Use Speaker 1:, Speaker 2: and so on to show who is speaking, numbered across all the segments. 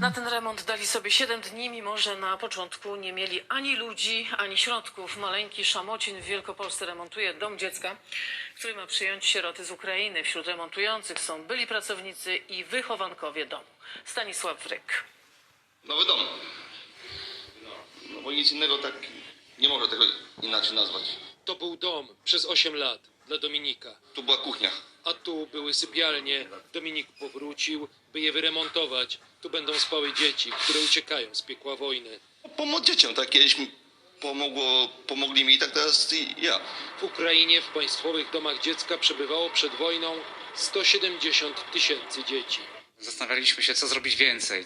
Speaker 1: Na ten remont dali sobie 7 dni, mimo że na początku nie mieli ani ludzi, ani środków. Maleńki Szamocin w Wielkopolsce remontuje dom dziecka, który ma przyjąć sieroty z Ukrainy. Wśród remontujących są byli pracownicy i wychowankowie domu. Stanisław Wryk.
Speaker 2: Nowy dom. No bo nic innego tak nie można tego inaczej nazwać.
Speaker 3: To był dom przez 8 lat dla Dominika.
Speaker 2: Tu była kuchnia.
Speaker 3: A tu były sypialnie. Dominik powrócił, by je wyremontować. Tu będą spały dzieci, które uciekają z piekła wojny.
Speaker 2: Pomóc dzieciom, tak kiedyś mi pomogło, pomogli mi, tak teraz i ja.
Speaker 3: W Ukrainie w państwowych domach dziecka przebywało przed wojną 170 tysięcy dzieci.
Speaker 4: Zastanawialiśmy się, co zrobić więcej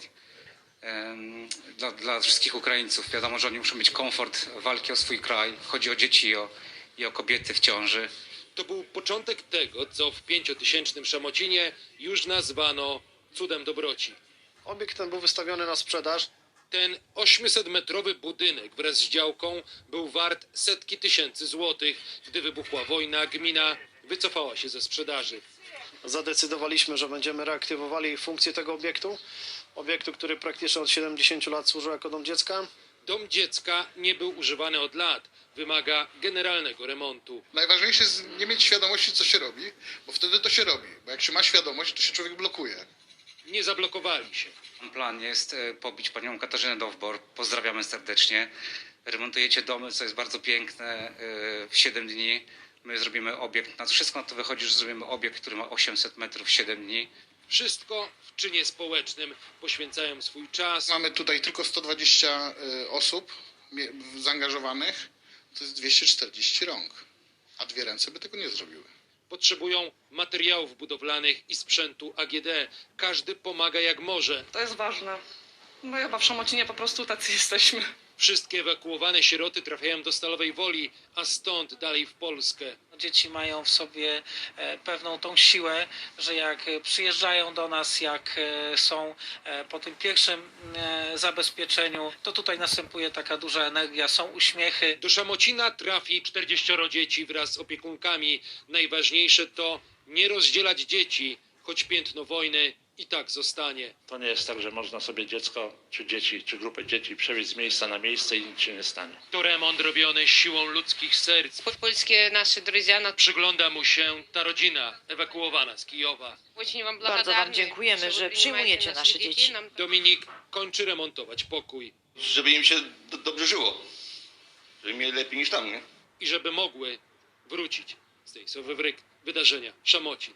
Speaker 4: em, dla, dla wszystkich Ukraińców. Wiadomo, że oni muszą mieć komfort walki o swój kraj. Chodzi o dzieci i o, i o kobiety w ciąży.
Speaker 3: To był początek tego, co w pięciotysięcznym Szamocinie już nazwano cudem dobroci.
Speaker 5: Obiekt ten był wystawiony na sprzedaż.
Speaker 3: Ten 800-metrowy budynek wraz z działką był wart setki tysięcy złotych. Gdy wybuchła wojna, gmina wycofała się ze sprzedaży.
Speaker 5: Zadecydowaliśmy, że będziemy reaktywowali funkcję tego obiektu. Obiektu, który praktycznie od 70 lat służył jako dom dziecka.
Speaker 3: Dom dziecka nie był używany od lat. Wymaga generalnego remontu.
Speaker 6: Najważniejsze jest nie mieć świadomości, co się robi, bo wtedy to się robi. Bo jak się ma świadomość, to się człowiek blokuje.
Speaker 3: Nie zablokowali się.
Speaker 4: Plan jest e, pobić panią Katarzynę Dowbor. Pozdrawiamy serdecznie. Remontujecie domy, co jest bardzo piękne, e, w 7 dni. My zrobimy obiekt, na wszystko na to wychodzi, że zrobimy obiekt, który ma 800 metrów w 7 dni.
Speaker 3: Wszystko w czynie społecznym. Poświęcają swój czas.
Speaker 6: Mamy tutaj tylko 120 y, osób zaangażowanych, to jest 240 rąk, a dwie ręce by tego nie zrobiły.
Speaker 3: Potrzebują materiałów budowlanych i sprzętu AGD. Każdy pomaga jak może.
Speaker 7: To jest ważne. No chyba w Szamocinie po prostu tacy jesteśmy.
Speaker 3: Wszystkie ewakuowane sieroty trafiają do Stalowej Woli, a stąd dalej w Polskę.
Speaker 8: Dzieci mają w sobie e, pewną tą siłę, że jak przyjeżdżają do nas, jak e, są e, po tym pierwszym zabezpieczeniu, to tutaj następuje taka duża energia, są uśmiechy.
Speaker 3: Do Szamocina trafi 40 dzieci wraz z opiekunkami. Najważniejsze to nie rozdzielać dzieci, choć piętno wojny i tak zostanie.
Speaker 9: To nie jest tak, że można sobie dziecko, czy dzieci, czy grupę dzieci przewieźć z miejsca na miejsce i nic się nie stanie.
Speaker 3: To remont robiony siłą ludzkich serc.
Speaker 10: польские наши друзья нас
Speaker 3: Przygląda mu się ta rodzina ewakuowana z Kijowa.
Speaker 10: очень вам
Speaker 1: Bardzo
Speaker 10: благодарны,
Speaker 1: wam dziękujemy,
Speaker 10: что
Speaker 1: że
Speaker 10: вы
Speaker 1: przyjmujecie
Speaker 10: принимаете
Speaker 1: nasze
Speaker 10: наших
Speaker 1: dzieci.
Speaker 10: Nam
Speaker 3: Dominik kończy remontować pokój
Speaker 2: Żeby im się do, dobrze żyło. Żeby mieli lepiej niż tam, nie?
Speaker 3: i żeby mogły wrócić z tej Sowy Wryk wydarzenia Szamocin.